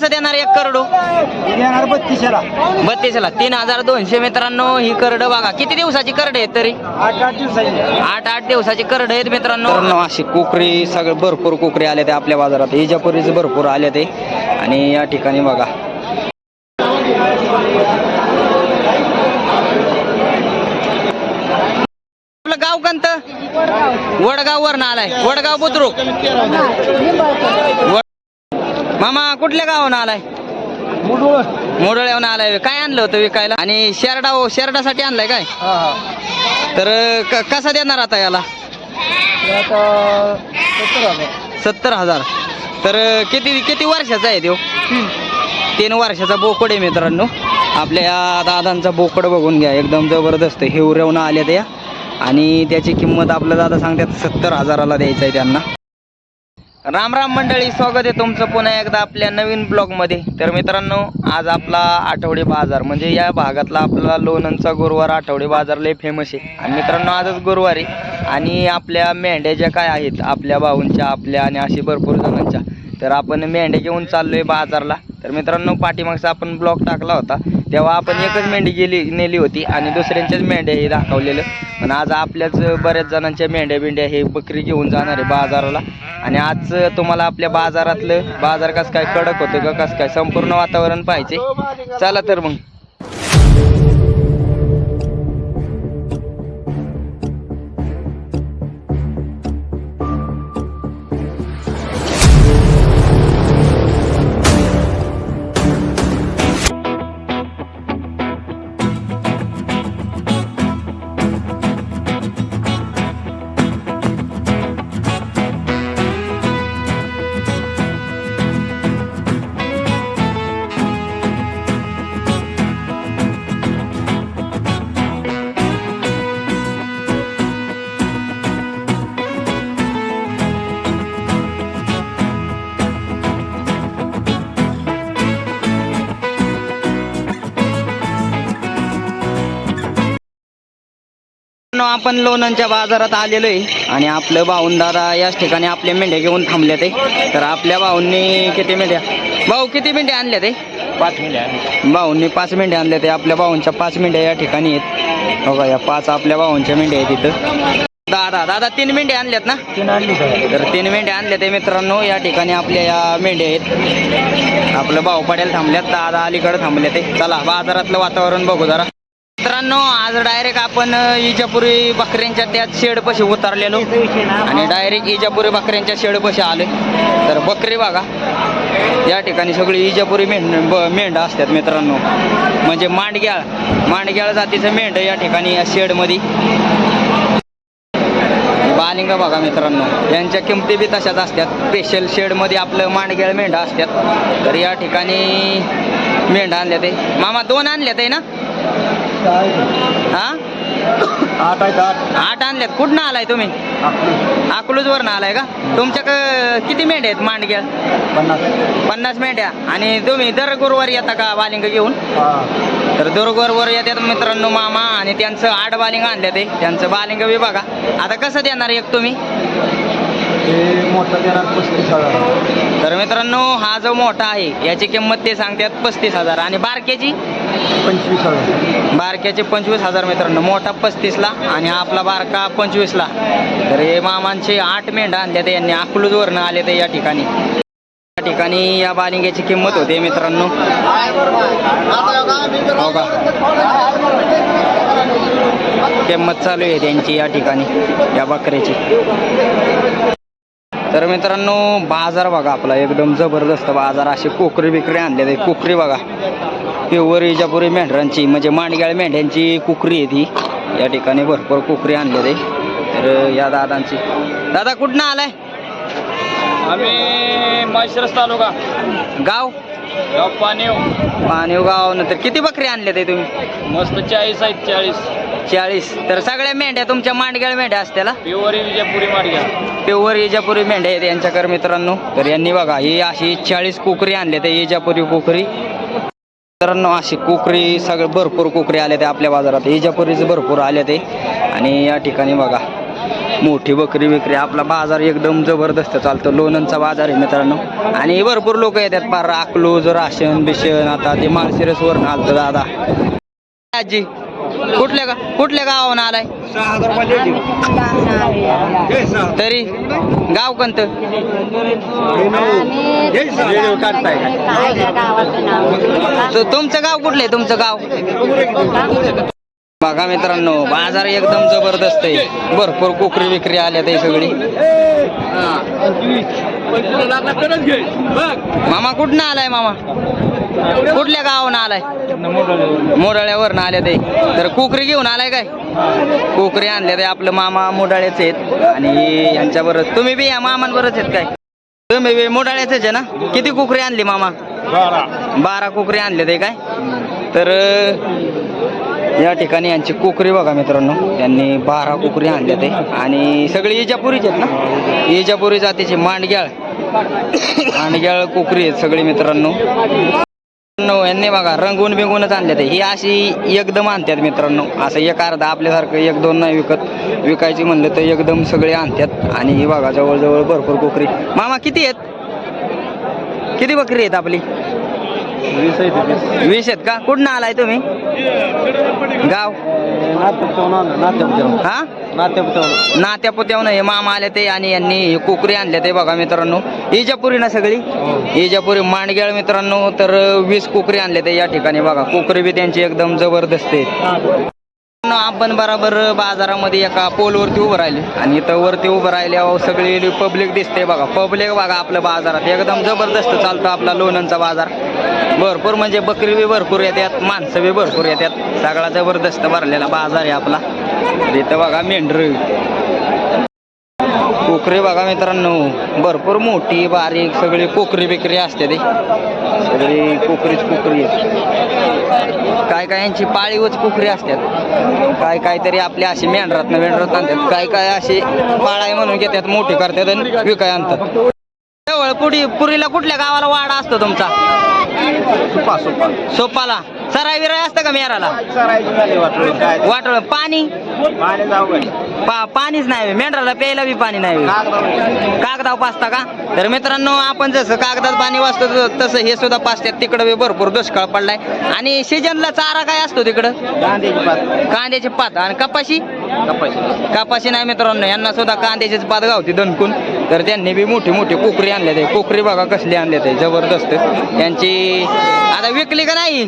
कसं देणार एक करडो? येणार बत्तीसला. बत्तीसला. तीन हजार दोनशे मित्रांनो ही करड बघा. किती दिवसाची करड आहेत तरी? आठ आठ दिवसाची. आठ आठ दिवसाची करड आहेत मित्रांनो. अशी कोकरी सगळे भरपूर कोकरी आले ते आपल्या बाजारात. इजापुरीचे भरपूर आले ते. आणि या ठिकाणी बघा. आपलं गाव कोणतं? वडगाव वरनं आलाय. वडगाव बुद्रुक. मामा कुठल्या गावानं आलाय? मोडोळ्यावरून आलाय. काय आणलं होतं विकायला? आणि शेरडा शेरडासाठी आणलाय काय? तर क- कसा देणार आता याला? सत्तर हजार. तर किती किती वर्षाचा आहे तो तीन. वर्षाचा बोकड आहे मित्रांनो. आपल्या या दादांचा बोकड बघून घ्या. एकदम जबरदस्त हिवरेवून आले त्या आणि त्याची किंमत आपल्या दादा सांगतात सत्तर हजाराला द्यायचं आहे त्यांना. राम राम मंडळी स्वागत आहे तुमचं पुन्हा एकदा आपल्या नवीन ब्लॉगमध्ये. तर मित्रांनो आज आपला आठवडे बाजार म्हणजे या भागातला आपला लोणंदचा गुरुवार आठवडे बाजार लय फेमस आहे. आणि मित्रांनो आजच गुरुवार आहे. आणि आपल्या मेंढ्या ज्या काय आहेत आपल्या भाऊंच्या आपल्या आणि अशी भरपूर जणांच्या. तर आपण मेंढ्या घेऊन चाललोय बाजारला. तर मित्रांनो पाठीमागचा आपण ब्लॉक टाकला होता. तेव्हा आपण एकच मेंढी गेली नेली होती आणि दुसऱ्यांच्याच मेंढ्या हे दाखवलेलं. पण आज आपल्याच बऱ्याच जणांच्या मेंढ्या बिंड्या हे बकरी घेऊन जाणार आहे बाजाराला. आणि आज तुम्हाला आपल्या बाजारातलं बाजार कसं काय कडक होतं का कसं काय संपूर्ण वातावरण पाहिजे चला तर मग. आपण लोणंदच्या बाजारात आलेलो आहे आणि आपलं भाऊन दादा याच ठिकाणी आपल्या मेंढ्या घेऊन थांबले ते तर आपल्या भाऊंनी किती मेंढ्या? भाऊ किती मेंढ्या आणल्या ते पाच मिनिट भाऊंनी पाच मेंढ्या आणल्या ते आपल्या भाऊंच्या पाच मेंढ्या या ठिकाणी आहेत. बघा या पाच आपल्या भाऊंच्या मेंढ्या आहेत तिथं दादा दादा तीन मेंढ्या आणल्यात ना? तीन आणली तर तीन मेंढ्या आणल्या ते मित्रांनो. या ठिकाणी आपल्या या मेंढ्या आहेत. आपलं भाऊ पडेल थांबल्यात. दादा अलीकडे थांबले ते चला बाजारातलं वातावरण बघू जरा. मित्रांनो आज डायरेक्ट आपण इजापुरी बकऱ्यांच्या त्याच शेडपाशी उतरलेलो. आणि डायरेक्ट इजापुरी बकऱ्यांच्या शेडपाशी आले तर बकरी बघा या ठिकाणी सगळी इजापुरी मेंढ ब- असतात मित्रांनो. म्हणजे मांडग्याळ मांडग्याळ जातीचं मेंढ या ठिकाणी या शेडमध्ये. बालिंग बघा मित्रांनो यांच्या किमती बी तशाच असतात. स्पेशल शेडमध्ये आपलं मांडग्याळ मेंढा असतात. तर या ठिकाणी मेंढा आणल्या ते मामा दोन आणल्यात आहे ना? हा? आठ आहेत आठ. आठ आणल्यात कुठनं आलाय तुम्ही? अकलूजवरनं आलाय का? तुमच्याकडं किती मेंढ्या आहेत मांडगेळ पन्नास. पन्नास मेंढ्या. आणि तुम्ही दर गुरुवारी येता का बालिंग घेऊन? हा. तर दुर्गवर येतात मित्रांनो मामा आणि त्यांचं आठ बालिंग आणले ते. त्यांचं बालिंग बघा आता कसं देणार एक तुम्ही? मोठं देणार पस्तीस हजार. तर मित्रांनो हा जो मोठा आहे याची किंमत ते सांगतात पस्तीस हजार. आणि बारक्याची? पंचवीस हजार. बारक्याचे पंचवीस हजार मित्रांनो. मोठा पस्तीसला आणि आपला बारका पंचवीसला. तर हे मामांचे आठ मेंढा आणल्या ते यांनी. अकलूजवरनं आले ते या ठिकाणी. या ठिकाणी या बालिंग्याची किंमत होते मित्रांनो. हो का? किंमत चालू आहे त्यांची या ठिकाणी या बकऱ्याची. तर मित्रांनो बाजार बघा आपला. एकदम जबरदस्त बाजार. अशी कोकरी बिकरी आणले ते कोकरी बघा. प्युअर इजापुरी मेंढरांची म्हणजे मांडग्याळ मेंढ्यांची कुकरी आहे ती. या ठिकाणी भरपूर कुकरी आणले ते तर या दादांची. दादा कुठनं आलाय? आम्ही माळशिरस तालुका. गाव? गाव पाणीव गाव तर किती बकरी आणले ते तुम्ही? मस्त चाळीस आहेत चाळीस. चाळीस. तर सगळ्या मेंढ्या तुमच्या मांडग्याळ मेंढ्या असत्याला प्युअर विजयपुरी मार्ग्या प्युअर इजापुरी मेंढ्या आहेत यांच्याकडे मित्रांनो. तर यांनी बघा ही अशी चाळीस कुकरी आणले ते इजापुरी कुकरी. मित्रांनो अशी कुकरी सगळं भरपूर कुकरी आले ते आपल्या बाजारात. इजापुरीचे भरपूर आले ते. आणि या ठिकाणी बघा मोठी बकरी विक्री आपला बाजार एकदम जबरदस्त चालतो लोणंदचा बाजार आहे मित्रांनो. आणि भरपूर लोक येतात पार अकलूज राशन बिशन आता ते माळशिरस वरून आलतं दादा. आजी कुठल्या गा कुठल्या गावाहून आलाय? तरी गाव कोणतं? तुमचं गाव कुठलं आहे? तुमचं गाव? बघा मित्रांनो बाजार एकदम जबरदस्त आहे. भरपूर कोकरी विक्री आल्या ते सगळी. मामा कुठनं आलाय मामा? कुठल्या गावानं आलाय? मोडाळ्यावरनं आल्या ते तर कोकरी घेऊन आलाय काय? कोकरी आणल्या ते आपलं मामा मोडाळ्याचे आहेत. आणि यांच्याबरोबर तुम्ही बी या मामांबरोच आहेत काय? तुम्ही बी मोडाळ्याचेच आहे ना? किती कोकरी आणली मामा? बारा. कोकरी आणले ते काय? तर या ठिकाणी यांची कोकरी बघा मित्रांनो. यांनी बारा कोकरी आणल्या ते. आणि सगळी इजापुरीच आहेत ना? इजापुरी जातीची मांडग्याळ. मांडग्याळ कोकरी आहेत सगळी मित्रांनो. मित्रांनो, यांनी बघा रंगून बिंगूनच आणले ते. ही अशी एकदम आणतात मित्रांनो. असं एक अर्धा आपल्यासारखं एक दोन नाही विकत. विकायची म्हणलं तर एकदम सगळे आणतात आणि ही बघा जवळजवळ भरपूर कोकरी. मामा किती आहेत? किती बकरी आहेत आपली? वीस आहेत का? कुठनं आलाय तुम्ही? गाव? हा? नात्या पुत्यावून हे मामा आले ते आणि यांनी हे कोकरी आणले ते बघा मित्रांनो. इजापुरी ना सगळी? इजापुरी मांडगेळ मित्रांनो तर वीस कोकरी आणले ते या ठिकाणी बघा. कोकरी बी त्यांची एकदम जबरदस्त आहे. मित्रांनो, आपण बराबर बाजारामध्ये एका पोलवरती उभं राहिले. आणि इथं वरती उभं राहिल्यावर सगळी पब्लिक दिसते बघा. पब्लिक बघा आपल्या बाजारात. एकदम जबरदस्त चालतो आपला लोणंदचा बाजार. भरपूर म्हणजे बकरी बी भरपूर येतात माणसं बी भरपूर येतात सगळा जबरदस्त भरलेला बाजार आहे आपला. इथं बघा मेंढर. कोकरी बघा मित्रांनो भरपूर मोठी बारीक सगळी कोकरी बिकरी असते ते. सगळी कोकरीच कोकरी काय काय यांची पाळीवच कोकरी असतात? काय काय तरी आपले असे मेंढरात मेंढरात आणतात. काय काय असे पाळाय म्हणून घेतात मोठी करतात आणि विकाय आणतात. जवळ पुढी पुरीला कुठल्या गावाला वाडा असतो तुमचा? सुपा सुपा. सोपाला. सराय विराय असतं का मेराला? वाटळ. पाणी? पा पाणीच नाही मेंढराला प्यायला बी पाणी नाही कागदाव पाचता का? तर मित्रांनो आपण जसं कागदात पाणी वाचतो तसं हे सुद्धा पाचतात तिकडं बी भरपूर दुष्काळ पडलाय. आणि सीजनला चारा काय असतो तिकडं? कांद्याचे पात. आणि कपाशी? कपाशी. कपाशी नाही मित्रांनो. यांना सुद्धा कांद्याचेच पात गावते दणकून. तर त्यांनी बी मोठी मोठी कोकरी आणल्या ते कोकरी बघा कसली आणल्या ते जबरदस्त. त्यांची आता विकली का नाही?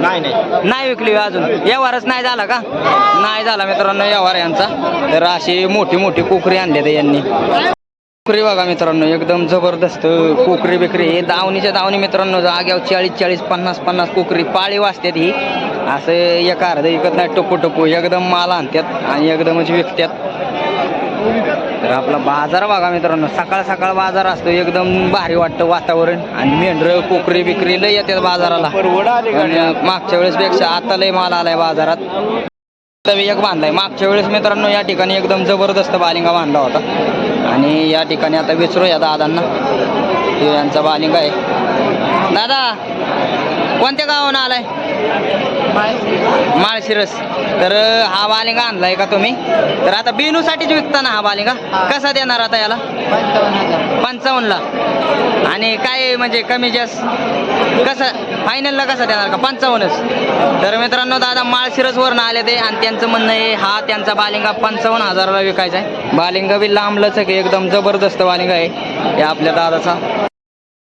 नाही नाही. विकली अजून. व्यवहारच नाही झाला का? नाही झाला मित्रांनो व्यवहार यांचा. तर अशी मोठी मोठी कोकरी आणली ते यांनी. कोकरी बघा मित्रांनो एकदम जबरदस्त कोकरी बिकरी. हे दावणीच्या दावणी मित्रांनो जाग्यावर चाळीस चाळीस पन्नास पन्नास कोकरी पाळी वाजतात ही. असं एक अर्ध विकत नाही टप्पू टप्पू एकदम माल आणतात आणि एकदमच विकतात. तर आपला बाजार बघा मित्रांनो सकाळ सकाळ बाजार असतो एकदम भारी वाटतं वातावरण. आणि मेंढर कोकरी बिकरी लय येतात बाजाराला. मागच्या वेळेस पेक्षा आता लय माल आलाय बाजारात. एक बांधलाय. मागच्या वेळेस मित्रांनो या ठिकाणी एकदम जबरदस्त बालिंगा बांधला होता. आणि या ठिकाणी आता विचारू या दादांना यांचा बालिंगा आहे. दादा कोणत्या गावाहून आलाय? माळशिरस. तर हा बालिंगा आणलाय का तुम्ही? तर आता बिनूसाठीच विकता ना हा. बालिंगा कसा देणार आता याला? पंचावन्नला. आणि काय म्हणजे कमी जास्त? कसं फायनलला कसा देणार का? पंचावन्नच. तर मित्रांनो दादा माळशिरसवरनं आले ते. आणि त्यांचं म्हणणं आहे हा त्यांचा बालिंगा पंचावन्न हजाराला विकायचा आहे. बालिंगा बी लांबलंच आहे. एकदम जबरदस्त बालिंगा आहे. हे आपल्या दादाचा.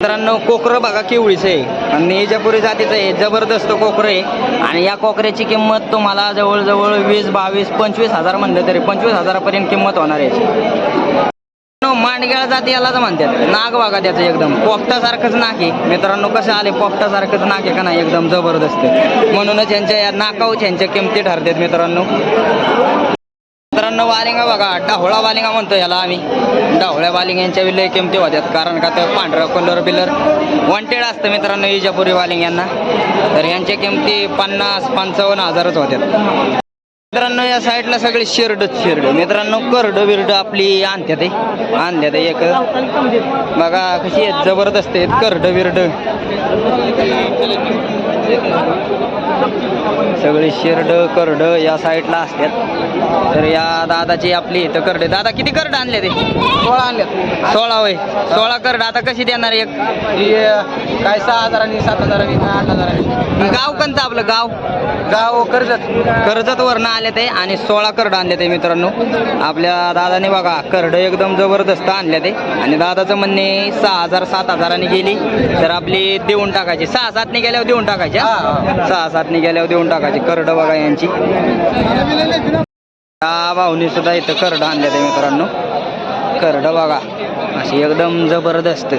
मित्रांनो कोकरं बघा केवळीचं आहे. आणि निजापुरी जातीचं आहे. जबरदस्त कोकरं आहे. आणि या कोकऱ्याची किंमत तुम्हाला जवळजवळ वीस बावीस पंचवीस हजार म्हणलं तरी पंचवीस हजारापर्यंत किंमत होणार आहे. मित्रांनो, जाती यालाच म्हणतात. नाग बघा त्याचं एकदम. पोपटासारखंच नाक आहे. मित्रांनो कसं आले? पोपटासारखंच नाक आहे का नाही? एकदम जबरदस्त म्हणूनच यांच्या या नाकाऊच यांच्या किमती ठरतात मित्रांनो. मित्रांनो वालिंगा बघा डाहोळा वालिंगा म्हणतो याला आम्ही. डाहोळ्या वालिंग्यांच्या विलय किमती होत्यात कारण का ते पांढरा कलर बिलर वॉन्टेड असतं मित्रांनो इजापुरी वालिंग यांना तर यांच्या किमती पन्नास पंचावन्न हजारच होत्यात. मित्रांनो या साईडला सगळे शिरडच शिरड. मित्रांनो करड बिरड आपली आणत्यात ते आणल्यात एक. बघा कशी आहेत जबरदस्त आहेत करड बिरड. सगळे शिरड करड या साईडला असतात तर या दादाची आपली इथं करडे दादा किती करड आणले ते सोळा आणल्यात सोळा वय सोळा करड. आता कशी देणार एक? काय सहा हजारांनी सात हजारांनी आठ हजारांनी. गाव कोणतं आपलं? गाव? गाव कर्जत. कर्जत वरनं आले ते आणि सोळा करड आणले ते मित्रांनो. आपल्या दादाने बघा करड एकदम जबरदस्त आणले ते. आणि दादाचं म्हणणे सहा हजार सात हजारांनी गेली तर आपली देऊन टाकायची. सहा सातने गेल्यावर देऊन टाकायची. सहा सातने गेल्यावर देऊन टाकायची. करड बघा यांची. त्या भाऊनी सुद्धा इथं करड आणले ते मित्रांनो. करड बघा अशी एकदम जबरदस्त.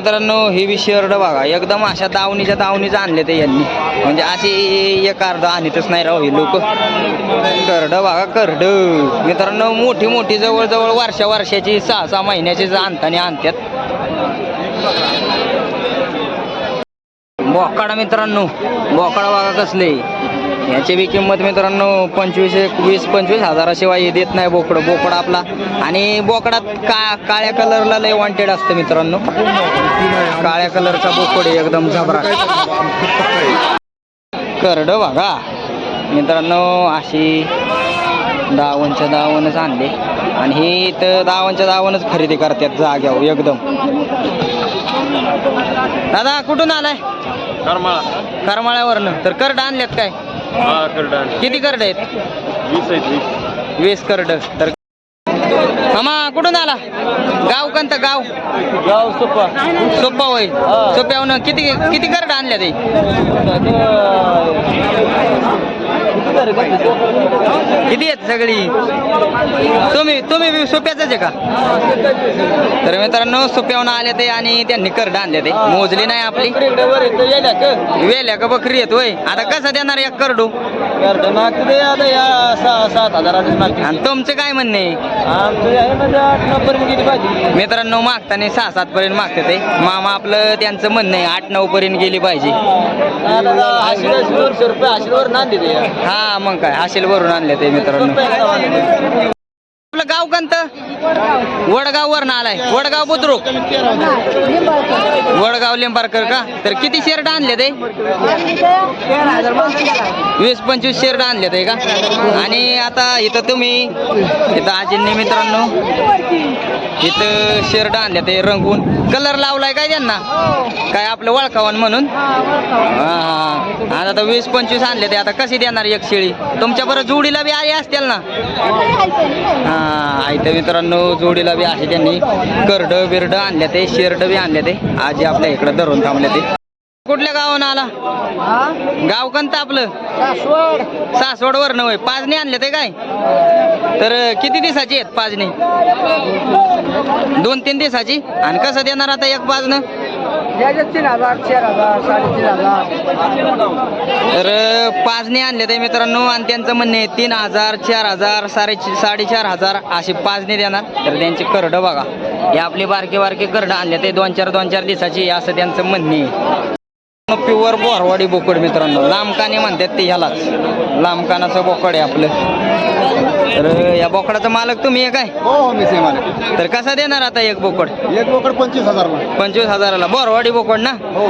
मित्रांनो ही बी बघा. एकदम अशा दावणीच्या दावणीच आणले ते यांनी. म्हणजे अशी एक अर्ध आणतच नाही राव हे लोक. करड बघा करड. मित्रांनो मोठी मोठी जवळजवळ वर्षा वर्षाची सहा सहा महिन्याची आणताना आणतात बोकाडा मित्रांनो बोकाडा बघा कसले. याची बी किंमत मित्रांनो पंचवीस एक वीस पंचवीस हजाराशिवाय हे देत नाही बोकड. बोकड आपला. आणि बोकडात का काळ्या कलरला लय वॉन्टेड असतं मित्रांनो. काळ्या कलरचा बोकड एकदम झबरा करड बघा. मित्रांनो अशी दावणच्या दावणच आणले. आणि हे इथं दावणच्या दावणच खरेदी करतात जाग्यावर एकदम. दादा कुठून आलाय? करमाळा. करमाळ्यावरनं. तर करड आणल्यात काय? हा किती करड आहेत? वीस आहेत वीस. वीस करड तर मामा कुठून आला? गाव कोणतं? गाव? गाव सोपा सोप्पा होय. हा. सोप्याहून किती किती करड आणल्या ते? किती आहेत सगळी? तुम्ही तुम्ही सोप्याच आहे का? तर मित्रांनो सोप्याहून आले ते आणि त्यांनी करड आणले ते. मोजली नाही आपली. वेल्या का बकरी येत होय? आता कसं देणार एक करडू? आणि तुमचं काय म्हणणे मित्रांनो मागताना सहा सात पर्यंत मागते ते. मामा आपलं त्यांचं म्हणणं आहे आठ नऊ पर्यंत गेली पाहिजे. आता हा मग काय असेल भरून आणले ते मित्रांनो. आपलं गाव कोणतं? वडगाव वरनं आलाय. वडगाव बुद्रुक. वडगाव लिंबारकर का? तर किती शेरड आणले ते? वीस पंचवीस शेर आणले ते का? आणि आता इथं तुम्ही इथं आजींनी मित्रांनो इथं शेरड आणले ते रंगून. कलर लावलाय काय त्यांना? काय आपलं वळखावन म्हणून? हा हा. आता वीस पंचवीस आणले ते आता कशी देणार एक शेळी? तुमच्या बरं जोडीला बी आली असतील ना? हा इथं मित्रांनो जोडीला बी आहे त्यांनी. करड बिरड आणले ते शेरड बी आणले ते आजी आपल्या इकडे धरून थांबले ते कुठल्या गावानं आला? गाव कोणतं आपलं? सासवड. वरनं होय. पाजणे आणले ते काय? तर किती दिवसाची आहेत पाजणे? दोन तीन दिवसाची? आणि कसं देणार आता एक पाजणं? तीन हजार चार हजार साडेतीन हजार. तर पाजणे आणले ते मित्रांनो आणि त्यांचं म्हणणे आहे तीन हजार चार हजार साडे साडेचार हजार अशी पाजणे देणार. तर त्यांची करडं बघा. हे आपली बारके बारके करडं आणले ते दोन चार दोन चार दिवसाची असं त्यांचं म्हणणे प्युअर बोरवाडी बोकड मित्रांनो. लांबकाने म्हणतात ते ह्यालाच. लांबकानाचं बोकड आहे आपलं. तर या बोकडाचा मालक तुम्ही आहे काय? हो हो मी सेम आले तर कसा देणार आता एक बोकड? एक बोकड पंचवीस हजार पंचवीस हजाराला. बोरवाडी बोकड ना? हो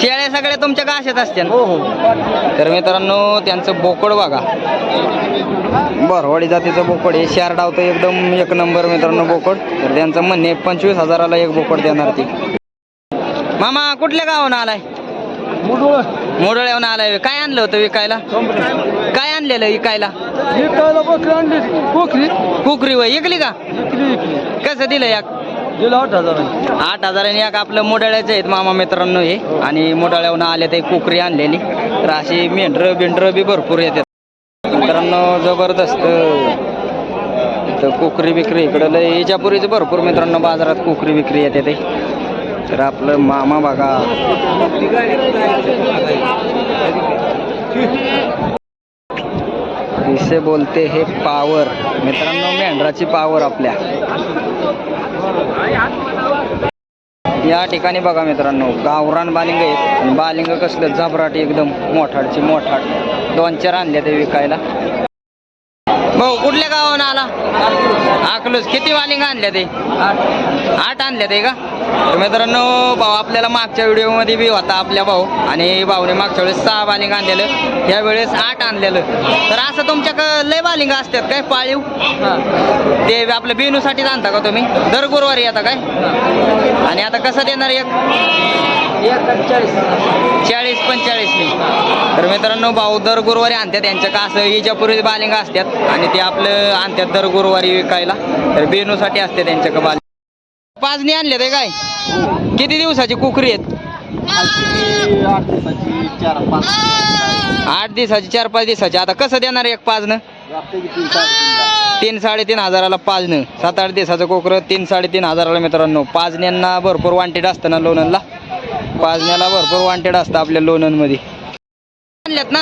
शेळ्या सगळ्या तुमच्या का अशाच असत्या हो हो. तर मित्रांनो त्यांचं बोकड बघा. बरवाडी जातीचं बोकड आहे. शार डावतं एकदम एक नंबर मित्रांनो बोकड. तर त्यांचं म्हणणे आहे पंचवीस हजाराला एक बोकड देणार ती. मामा कुठल्या गावाहून आलाय? मुडुळ मोडळ्याहून आलाय. काय आणलं होतं विकायला? काय आणलेलं विकायला? विकायला बकरी आणली. कोकरी. कुकरी वय. इकली का? कसं दिलं गेला आठ हजार. आठ हजारांनी एक आपलं मोडाळ्याचं आहेत मामा मित्रांनो हे. आणि मोडाळ्याहून आले ते कुकरी आणलेली. तर अशी मेंढरं बिंढरं बी भरपूर येतात. मित्रांनो जबरदस्त. इथं कोकरी विक्री इकडं लय. इजापुरीचं भरपूर मित्रांनो बाजारात कोकरी विक्री येते ते. तर आपलं मामा बघा. इसे बोलते हे पावर मित्रांनो मेंढराची पावर आपल्या. या ठिकाणी बघा मित्रांनो गावरान बालिंग आहेत. बालिंग कसलं झाबराट एकदम मोठाडची मोठाड दोन चार आणले ते विकायला. भाऊ कुठल्या गावाहून आला? अकलूज किती वालिंग आणल्या ते? आठ. आणल्या ते का? तर मित्रांनो भाऊ आपल्याला मागच्या व्हिडिओमध्ये बी होता आपल्या भाऊ आणि भाऊने मागच्या वेळेस सहा बालिंग आणलेलं. या वेळेस आठ आणलेलं. तर असं तुमच्याकडं लय बालिंग असतात काय? पाळीव? ते आपलं बेनूसाठीच आणता का तुम्ही? दर गुरुवारी येता काय? आणि आता कसं देणार एक? चाळीस. पंचेचाळीसनी तर मित्रांनो भाऊ दर गुरुवारी आणतात त्यांच्या का असं इजापुरी बालिंग असतात आणि ते आपलं आणतात दर गुरुवारी विकायला. तर बेनूसाठी असते त्यांच्या का बालिंग पाचनी आणले ते काय? किती दिवसाची कुकरी आहेत? आठ दिवसाची चार पाच आठ दिवसाची. चार पाच दिवसाची आता कसं देणार एक पाचनं तीन साडेतीन हजाराला पाचनं सात आठ दिवसाचं कोकरं तीन साडेतीन हजाराला मित्रांनो. पाजण्यांना भरपूर वांटेड असतं ना लोणनला पाजण्याला भरपूर वांटेड असतं आपल्या लोणनमध्ये आणल्यात ना?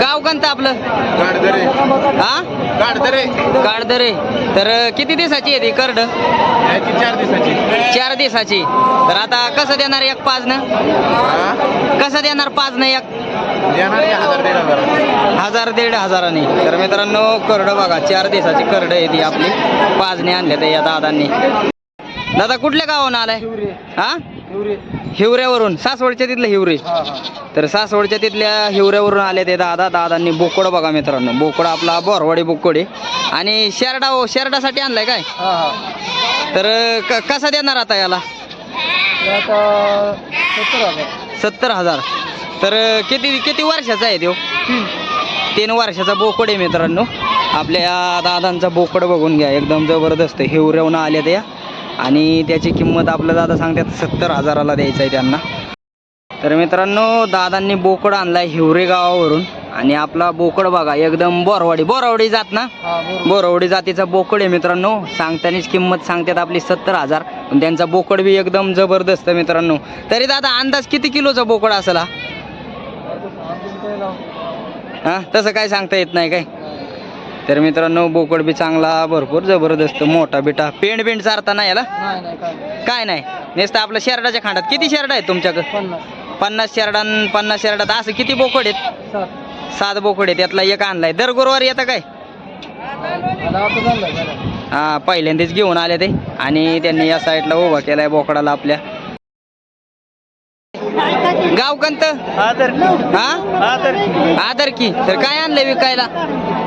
गाव कोणतं आपलं? गाडदरे. हा? गाडदरे. काळदरे तर किती दिवसाची आहे ती करड? याची चार दिवसाची. चार दिवसाची. तर आता कसं देणार एक पाचनं हा? कसं देणार पाचनं एक? देणार की हजार दीड हजार? हजार दीड हजारांनी. तर मित्रांनो करड बघा. चार दिवसाची करड आहे ती आपली. पाचने आणल्या त्या या दादांनी. दादा कुठल्या गावाहून आलाय? हा? हिवऱ्यावरून सासवडच्या तिथलं हिवरे. तर सासवडच्या तिथल्या हिवऱ्यावरून आले ते दादा दादांनी बोकड बघा मित्रांनो. बोकड आपला बोरवाडी बोकड आहे. आणि शेरडा शेरडासाठी आणलाय काय? तर क- कसा देणार आता याला? सत्तर हजार. तर किती किती वर्षाचा आहे तो? तीन. वर्षाचा बोकड आहे मित्रांनो. आपल्या दादांचा बोकड बघून घ्या. एकदम जबरदस्त हिवऱ्यावून आल्या त्या आणि त्याची किंमत आपलं दादा सांगतात सत्तर हजाराला द्यायचं आहे त्यांना. तर मित्रांनो दादांनी बोकड आणलाय हिवरे गावावरून. आणि आपला बोकड बघा एकदम बोरवाडी. बोरवाडी जात ना? बोरवडी. जातीचा बोकड आहे मित्रांनो. सांगतानीच किंमत सांगतात आपली सत्तर हजार. पण त्यांचा बोकड बी एकदम जबरदस्त आहे मित्रांनो. तरी दादा अंदाज किती किलोचा बोकड असेल? हा तसं काय सांगता येत नाही काय? तर मित्रांनो बोकड बी चांगला भरपूर जबरदस्त मोठा बिटा. पेंड पेंड चारता याला? काय नाही. नुसतं आपलं शेरडाच्या खांडात. किती शेरडा आहेत तुमच्याकडे? पन्नास. शेरडान पन्नास शेरडात. असं किती बोकड आहेत? सात. बोकड आहेत. त्यातला एक आणलाय. दर गुरुवारी येतं काय? हा पहिल्यांदाच घेऊन आले ते. आणि त्यांनी या साईडला उभा केलाय बोकडाला आपल्या. गाव कंत आदर हा? आदर की. तर काय आणलंय विकायला?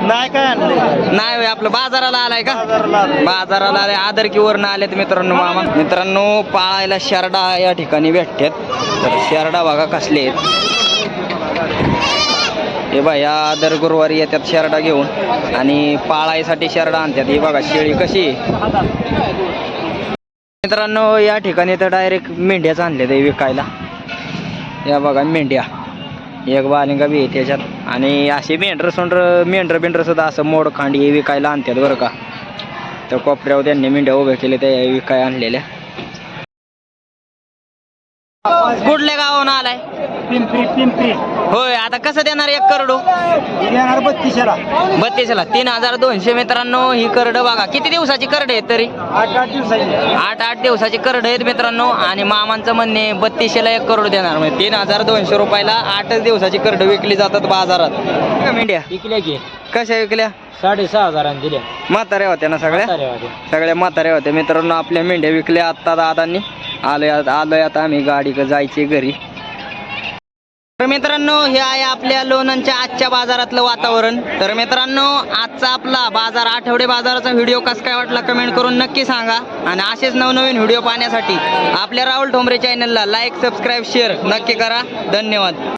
नाही काय आणले? नाही होय, आपलं बाजाराला आलाय का? बाजाराला आलोय. बाजाराला आले आदर की वरनं आलेत मित्रांनो मामा. मित्रांनो पाळायला शेरडा या ठिकाणी भेटतात. तर शेरडा बघा कसले आहेत. हे बघा या दर गुरुवारी येतात शेरडा घेऊन. आणि पाळायसाठी शेरडा आणतात. ही बघा शेळी कशी आहे. मित्रांनो या ठिकाणी तर डायरेक्ट मेंढ्याच आणले ते विकायला. या बघा मेंढ्या. एक बालिंगा बी आहे त्याच्यात. आणि असे मेंढर सोंडर मेंढर बेंढर सुद्धा असं मोड खांडी हे विकायला आणतात बरं का. तर कोपऱ्यावर त्यांनी मेंढ्या उभ्या केल्या त्या विकाय आणलेल्या. कुठल्या गावाहून आलाय? पिंपरी पिंपरी होय आता कसं देणार एक करडो? येणार बत्तीसला बत्तीसला तीन हजार दोनशे मित्रांनो ही करड बघा. किती दिवसाची करड आहेत तरी? आठ आठ दिवसाची. आठ आठ दिवसाची करड आहेत मित्रांनो. आणि मामांचं म्हणणे बत्तीसशेला एक करोड देणार. म्हणजे तीन हजार दोनशे रुपयाला आठच दिवसाची करड विकली जातात बाजारात. का मेंढ्या. विकल्या की. कशा विकल्या? साडेसहा हजारांनी दिल्या. म्हाताऱ्या होत्या ना सगळ्या? सगळ्या म्हाताऱ्या होत्या. मित्रांनो आपल्या मेंढ्या विकल्या आत्ता दादांनी. आलोय आलोय आता आम्ही गाडी जायची घरी. तर मित्रांनो हे आहे आपल्या लोणंदच्या आजच्या बाजारातलं वातावरण. तर मित्रांनो आजचा आपला बाजार आठवडे बाजाराचा व्हिडिओ कसा काय वाटला कमेंट करून नक्की सांगा. आणि असेच नवनवीन व्हिडिओ पाहण्यासाठी आपल्या राहुल ठोंबरे चॅनलला लाईक सबस्क्राईब शेअर नक्की करा. धन्यवाद.